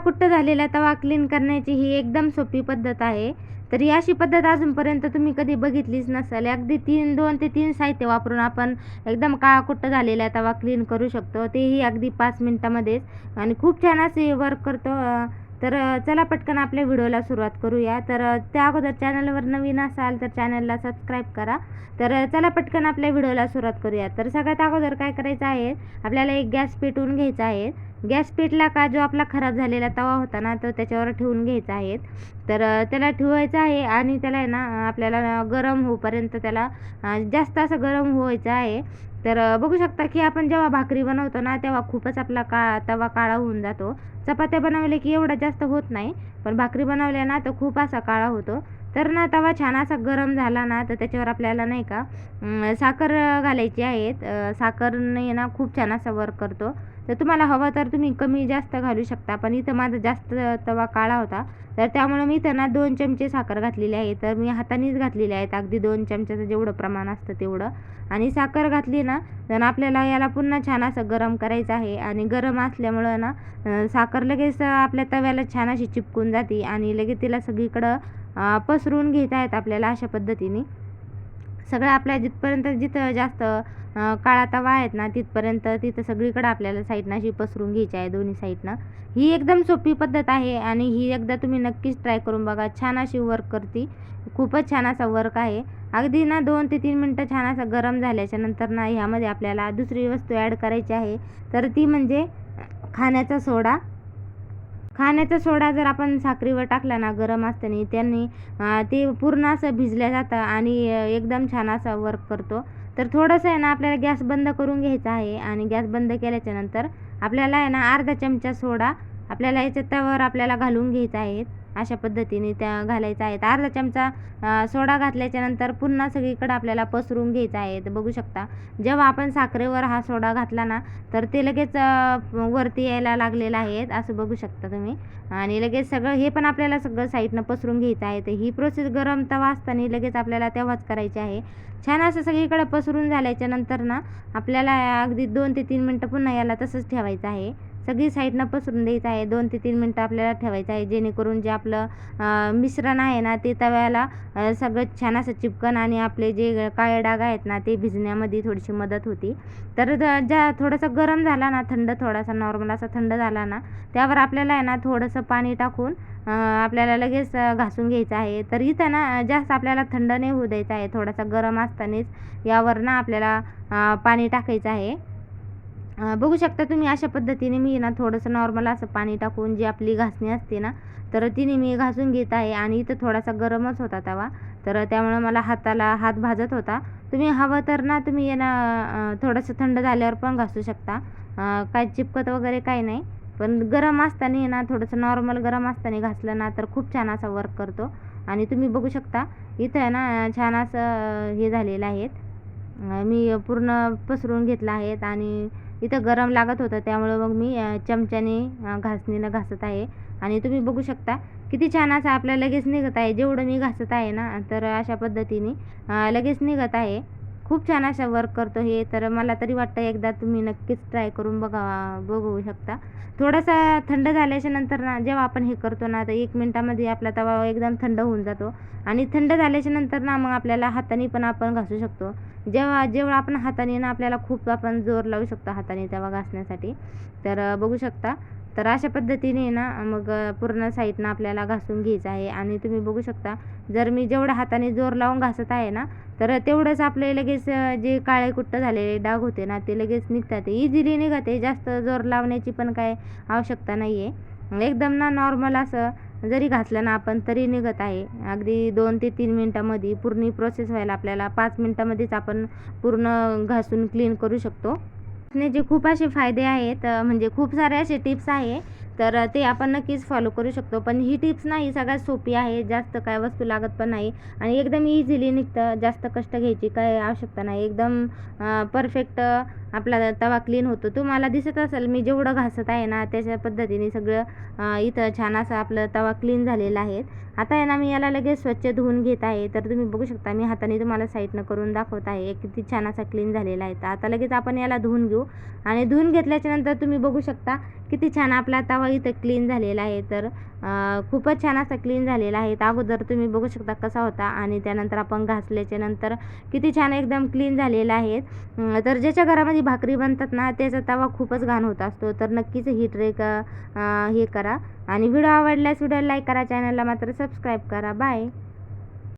काळाकुट्ट झालेला तवा क्लीन करण्याची ही एकदम सोपी पद्धत आहे. तर ही अशी पद्धत अजूनपर्यंत तुम्ही कधी बघितलीच नसेल. अगदी तीन दोन ते तीन साहित्य वापरून आपण एकदम काळाकुट्ट झालेला तवा क्लीन करू शकतो. तेही अगदी पाच मिनटामध्येच. आणि खूप छान असे वर्क करतो तर चला पटकन आपल्या व्हिडिओला सुरुवात करूया. तर त्या अगोदर चॅनलवर नवीन असाल तर चॅनलला सबस्क्राईब करा. तर चला पटकन आपल्या व्हिडिओला सुरुवात करूया. तर सगळ्यात अगोदर काय करायचं आहे आपल्याला एक गॅस पेटवून घ्यायचा आहे. गॅस पेटला का जो आपला खराब झालेला तवा होता ना तो त्याच्यावर ठेवून घ्यायचा आहे. तर त्याला ठेवायचं आहे आणि त्याला आहे ना आपल्याला गरम होईपर्यंत त्याला जास्त असं गरम व्हायचं आहे. तर बघू शकता की आपण जेव्हा भाकरी बनवतो ना तेव्हा खूपच आपला का तवा काळा होऊन जातो. चपात्या बनवल्या की एवढा जास्त होत नाही पण भाकरी बनवल्या ना तर खूप असा काळा होतो. तर ना तवा छान असा गरम झाला ना तर त्याच्यावर आपल्याला नाही का साखर घालायची आहेत साखरने ना खूप छान असा वर्क करतो. तर तुम्हाला हवं तर तुम्ही कमी जास्त घालू शकता. पण इथं माझा जास्त तवा काळा होता. तर त्यामुळे मी इथं ना दोन चमचे साखर घातलेली आहे. तर मी हातानेच घातलेली आहेत. अगदी दोन चमच्याचं जेवढं प्रमाण असतं तेवढं. आणि साखर घातली ना तर आपल्याला याला पुन्हा छान असं गरम करायचं आहे. आणि गरम असल्यामुळं ना साखर लगेच आपल्या तव्याला छान अशी चिपकून जाते. आणि लगेच तिला सगळीकडं पसरून घेता येत आपल्याला अशा पद्धतीने. सगळं आपल्या जिथपर्यंत जिथं जास्त काळा तवा आहेत ना तिथपर्यंत तिथं सगळीकडं आपल्याला साईडनं अशी पसरून घ्यायची आहे दोन्ही साईडनं. ही एकदम सोपी पद्धत आहे आणि ही एकदा तुम्ही नक्कीच ट्राय करून बघा. छान अशी वर्क करते. खूपच छान असा वर्क आहे. अगदी ना दोन ते तीन मिनटं छान असं गरम झाल्याच्यानंतर ना ह्यामध्ये आपल्याला दुसरी वस्तू ॲड करायची आहे. तर ती म्हणजे खाण्याचा सोडा. खाण्याचा सोडा जर आपण साखरीवर टाकला ना गरम असताना त्यांनी ते पूर्ण असं भिजल्या जातं आणि एकदम छान असा वर्क करतो. तर थोडंसं आहे ना आपल्याला गॅस बंद करून घ्यायचा आहे आणि गॅस बंद केल्याच्यानंतर आपल्याला आहे ना अर्धा चमचा सोडा आपल्याला याच्या तव्यावर आपल्याला घालून घ्यायचा आहे. अशा पद्धतीने त्या घालायचा आहेत. अर्धा चमचा सोडा घातल्याच्यानंतर पुन्हा सगळीकडे आपल्याला पसरून घ्यायचा आहे. तर बघू शकता जेव्हा आपण साखरेवर हा सोडा घातला ना तर ते लगेच वरती यायला लागलेलं आहे. असं बघू शकता तुम्ही. आणि लगेच सगळं हे पण आपल्याला सगळं साईडनं पसरून घ्यायचं आहे. तर ही प्रोसेस गरम तवा असताना लगेच आपल्याला तेव्हाच करायची आहे. छान असं सगळीकडे पसरून झाल्याच्यानंतर ना आपल्याला अगदी दोन ते तीन मिनटं पुन्हा याला तसंच ठेवायचं आहे. सगळी साईडनं पसरून द्यायचं आहे. दोन ते तीन मिनटं आपल्याला ठेवायचं आहे. जेणेकरून जे आपलं मिश्रण आहे ना ते तव्याला सगळं छान असं चिपकन आणि आपले जे काळे डाग आहेत ना ते भिजण्यामध्ये थोडीशी मदत होती. तर ज्या थोडंसं गरम झाला ना थंड थोडासा नॉर्मल असा थंड झाला ना त्यावर आपल्याला आहे ना थोडंसं पाणी टाकून आपल्याला लगेच घासून घ्यायचं आहे. तर इथं ना जास्त आपल्याला थंड नाही होऊ द्यायचं आहे. थोडासा गरम असतानाच यावर ना आपल्याला पाणी टाकायचं आहे. बघू शकता तुम्ही अशा पद्धतीने मी ना थोडंसं नॉर्मल असं पाणी टाकून जी आपली घासणी असते ना तर तिने मी घासून घेत आहे आणि इथं थोडासा गरमच होता तवा. तर त्यामुळं मला हाताला हात भाजत होता. तुम्ही हवं तर ना तुम्ही ना थोडंसं थंड झाल्यावर पण घासू शकता. काय चिपकत वगैरे काही नाही. पण गरम असताना ना थोडंसं नॉर्मल गरम असताना घासलं ना तर खूप छान असा वर्क करतो. आणि तुम्ही बघू शकता इथं आहे ना छान असं हे झालेलं आहेत मी पूर्ण पसरून घेतलं आहेत आणि इथं गरम लागत होतं त्यामुळं मग मी चमच्याने घासणीनं घासत आहे. आणि तुम्ही बघू शकता किती छान असं आपल्या लगेच निघत आहे. जेवढं मी घासत आहे ना तर अशा पद्धतीने लगेच निघत आहे. खूप छान अशा वर्क करतो हे. तर मला तरी वाटतं एकदा तुम्ही नक्कीच ट्राय करून बघा बघू शकता. थोडासा थंड झाल्याच्यानंतर ना जेव्हा आपण हे करतो ना तर एक मिनटामध्ये आपला तवा एकदम थंड होऊन जातो. आणि थंड झाल्याच्यानंतर ना मग आपल्याला हाताने पण आपण घासू शकतो. जेव्हा जेव्हा आपण हाताने ना आपल्याला खूप आपण जोर लावू शकतो हाताने तवा घासण्यासाठी. तर बघू शकता. तर अशा पद्धतीने ना मग पूर्ण साईडनं आपल्याला घासून घ्यायचं आहे. आणि तुम्ही बघू शकता जर मी जेवढ्या हाताने जोर लावून घासत आहे ना तर तेवढंच आपले लगेच जे काळे कुट्ट झालेले डाग होते ना ते लगेच निघतात. इझिली निघते. जास्त जोर लावण्याची पण काय आवश्यकता नाही आहे एकदम ना नॉर्मल असं जरी घातलं ना आपण तरी निघत आहे. अगदी दोन ते तीन मिनटामध्ये पूर्ण प्रोसेस व्हायला आपल्याला पाच मिनटामध्येच आपण पूर्ण घासून क्लीन करू शकतो. जे खूप असे फायदे आहेत म्हणजे खूप सारे असे टिप्स आहे तर ते आपण नक्कीच फॉलो करू शकतो. पण ही टिप्स नाही सगळ्यात सोपी आहे जास्त काय वस्तू लागत पण नाही आणि एकदम इझिली निघतं जास्त कष्ट घ्यायची काय आवश्यकता नाही. एकदम परफेक्ट आपला तवा क्लीन होतो. तुम्हाला दिसत असेल मी जेवढं घासत आहे ना त्याच्या पद्धतीने सगळं इथं छान असं आपलं तवा क्लीन झालेला आहे. आता आहे ना मी याला लगेच स्वच्छ धुवून घेत आहे. तर तुम्ही बघू शकता मी हाताने तुम्हाला साईडनं करून दाखवत आहे. किती छान असा क्लीन झालेला आहे. तर आता लगेच आपण याला धुवून घेऊ. आणि धुवून घेतल्याच्या नंतर तुम्ही बघू शकता किती छान आपला तवा इथं क्लीन झालेला आहे. तर खूपच छान असा क्लीन झालेला आहे. अगोदर तुम्ही बघू शकता कसा होता आणि त्यानंतर आपण घासल्याच्या नंतर किती छान एकदम क्लीन झालेला आहे. तर ज्याच्या घरामध्ये भाकरी बनतात ना त्याचा तवा खूपच घाण होत असतो. तर नक्कीच ही ट्रेक हे करा. आणि व्हिडिओ आवडल्यास व्हिडिओ लाईक करा चॅनलला मात्र सबस्क्राईब करा. बाय.